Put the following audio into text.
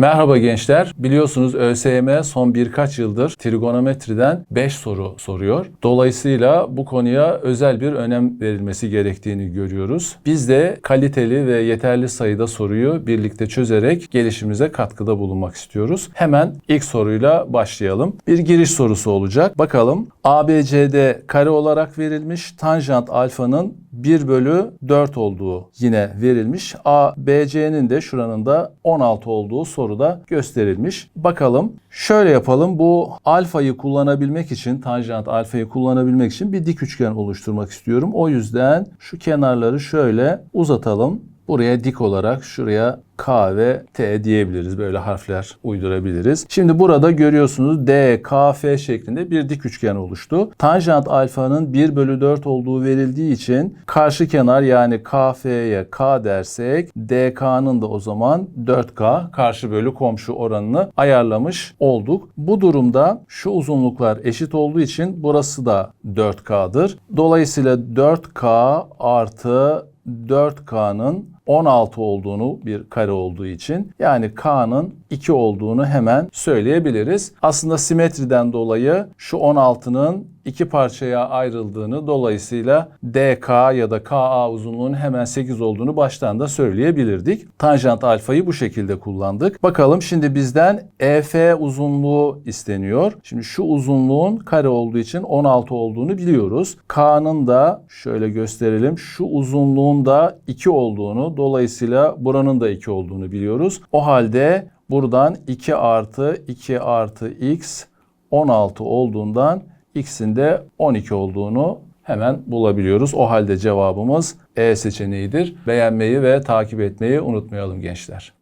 Merhaba gençler. Biliyorsunuz ÖSYM son birkaç yıldır trigonometriden 5 soru soruyor. Dolayısıyla bu konuya özel bir önem verilmesi gerektiğini görüyoruz. Biz de kaliteli ve yeterli sayıda soruyu birlikte çözerek gelişimize katkıda bulunmak istiyoruz. Hemen ilk soruyla başlayalım. Bir giriş sorusu olacak. Bakalım ABCD kare olarak verilmiş. Tanjant alfanın 1 bölü 4 olduğu yine verilmiş. A, BC'nin de şuranın da 16 olduğu soruda gösterilmiş. Bakalım şöyle yapalım. Bu alfayı kullanabilmek için, tanjant alfayı kullanabilmek için bir dik üçgen oluşturmak istiyorum. O yüzden şu kenarları şöyle uzatalım. Buraya dik olarak şuraya K ve T diyebiliriz. Böyle harfler uydurabiliriz. Şimdi burada görüyorsunuz D, K, F şeklinde bir dik üçgen oluştu. Tanjant alfanın 1 bölü 4 olduğu verildiği için karşı kenar yani KF'ye K dersek DK'nın da o zaman 4K karşı bölü komşu oranını ayarlamış olduk. Bu durumda şu uzunluklar eşit olduğu için burası da 4K'dır. Dolayısıyla 4K artı 4K'nın 16 olduğunu bir kare olduğu için yani K'nın 2 olduğunu hemen söyleyebiliriz. Aslında simetriden dolayı şu 16'nın iki parçaya ayrıldığını dolayısıyla DK ya da KA uzunluğunun hemen 8 olduğunu baştan da söyleyebilirdik. Tanjant alfayı bu şekilde kullandık. Bakalım şimdi bizden EF uzunluğu isteniyor. Şimdi şu uzunluğun kare olduğu için 16 olduğunu biliyoruz. K'nın da şöyle gösterelim. Şu uzunluğun da 2 olduğunu dolayısıyla buranın da 2 olduğunu biliyoruz. O halde buradan 2 artı 2 artı x 16 olduğundan x'in de 12 olduğunu hemen bulabiliyoruz. O halde cevabımız E seçeneğidir. Beğenmeyi ve takip etmeyi unutmayalım gençler.